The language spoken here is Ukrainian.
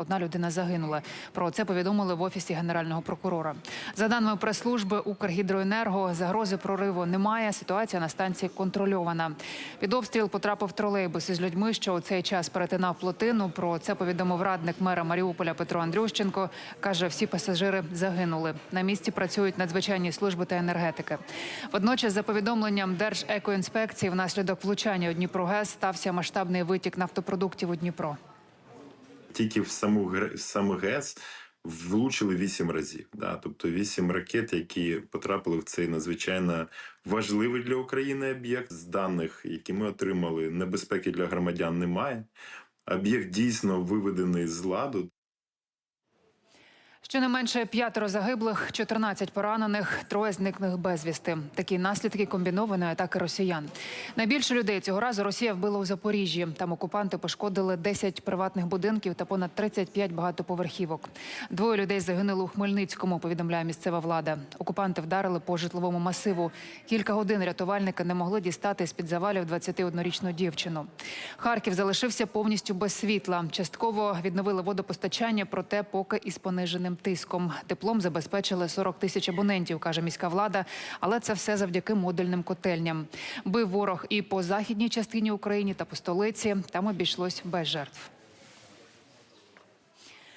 Одна людина загинула. Про це повідомили в офісі генерального прокурора. За даними прес-служби Укргідроенерго, загрози прориву немає. Ситуація на станції контрольована. Під обстріл потрапив тролейбус із людьми, що у цей час перетинав плотину. Про це повідомив радник мера Маріуполя Петро Андрющенко. каже, всі пасажири загинули. На місці працюють надзвичайні служби та енергетики. Водночас, за повідомленням Держекоінспекції, внаслідок влучання у Дніпрогес стався масштабний витік нафтопродуктів у Дніпро. Тільки в саму саму ГЕС влучили вісім разів. Да? Тобто вісім ракет, які потрапили в цей надзвичайно важливий для України об'єкт. З даних, які ми отримали, небезпеки для громадян немає. Об'єкт дійсно виведений з ладу. Щонайменше п'ятеро загиблих, 14 поранених, троє зниклих безвісти. Такі наслідки комбінованої атаки росіян. Найбільше людей цього разу Росія вбила у Запоріжжі. Там окупанти пошкодили 10 приватних будинків та понад 35 багатоповерхівок. Двоє людей загинули у Хмельницькому. Повідомляє місцева влада. Окупанти вдарили по житловому масиву. Кілька годин рятувальники не могли дістати з під завалів 21-річну дівчину. Харків залишився повністю без світла. Частково відновили водопостачання, проте поки із пониженим тиском. Теплом забезпечили 40 тисяч абонентів, каже міська влада. Але це все завдяки модульним котельням. Бив ворог і по західній частині України та по столиці. Там обійшлось без жертв.